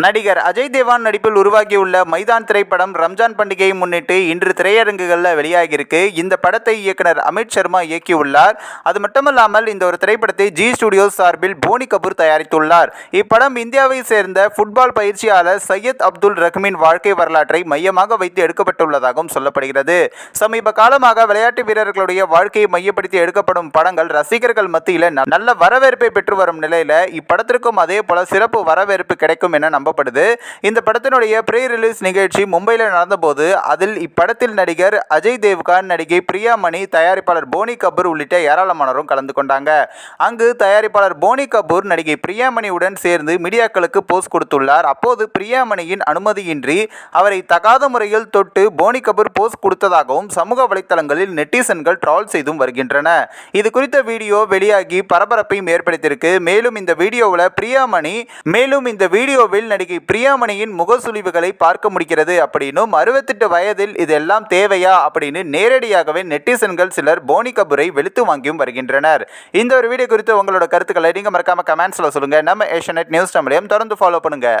நடிகர் அஜய் தேவான் நடிப்பில் உருவாகியுள்ள மைதான் திரைப்படம் ரம்ஜான் பண்டிகையை முன்னிட்டு இன்று திரையரங்குகளில் வெளியாகியிருக்கு. இந்த படத்தை இயக்குனர் அமித் சர்மா இயக்கியுள்ளார். அது மட்டுமல்லாமல் இந்த ஒரு திரைப்படத்தை ஜி ஸ்டுடியோஸ் சார்பில் போனி கபூர் தயாரித்துள்ளார். இப்படம் இந்தியாவை சேர்ந்த ஃபுட்பால் பயிற்சியாளர் சையத் அப்துல் ரஹ்மின் வாழ்க்கை வரலாற்றை மையமாக வைத்து எடுக்கப்பட்டுள்ளதாகவும் சொல்லப்படுகிறது. சமீப காலமாக விளையாட்டு வீரர்களுடைய வாழ்க்கையை மையப்படுத்தி எடுக்கப்படும் படங்கள் ரசிகர்கள் மத்தியில் ந- நல்ல வரவேற்பை பெற்று வரும் நிலையில் இப்படத்திற்கும் அதே போல சிறப்பு வரவேற்பு கிடைக்கும் என நம்பப்படுது. இந்த படத்தினுடைய ப்ரீ ரிலீஸ் நிகழ்ச்சி மும்பையில் நடந்தபோது அதில் இப்படத்தில் நடிகர் அஜய் தேவ்கான் நடிகை பிரியாமணி தயாரிப்பாளர் போனி கபூர் உள்ளிட்ட ஏராளமானோரும் கலந்து கொண்டாங்க. அங்கு தயாரிப்பாளர் போனி கபூர் நடிகை பிரியாமணியுடன் சேர்ந்து மீடியாக்களுக்கு போஸ் கொடுத்துள்ளார். அப்போது பிரியாமணியின் அனுமதியின்றி அவரை தகாத முறையில் தொட்டு போனி கபூர் போஸ் கொடுத்ததாகவும் சமூக வலைத்தளங்களில் நெட்டிசன்கள் ட்ரால் செய்தும் வருகின்றன. இது குறித்த வீடியோ வெளியாகி பரபரப்பையும் ஏற்படுத்தியிருக்கு. மேலும் இந்த வீடியோவில் பிரியாமணி மேலும் இந்த வீடியோவில் நடிகை பிரியாமணியின் முகசுழிவுகளை பார்க்க முடிகிறது. அப்படின்னும் அறுபத்தெட்டு வயதில் இதெல்லாம் தேவையா? அப்படின்னு நேரடியாகவே நெட்டிசன்கள் சிலர் போனி கபூரை வெளுத்து வாங்கியும் வருகின்றனர். இந்த ஒரு வீடியோ குறித்து உங்களோட கருத்துக்களை நீங்கள் மறக்காம கமெண்ட்ஸில் சொல்லுங்கள் நம்ம ஏஷியநெட் நியூஸ் தமிழையும் தொடர்ந்து ஃபாலோ பண்ணுங்கள்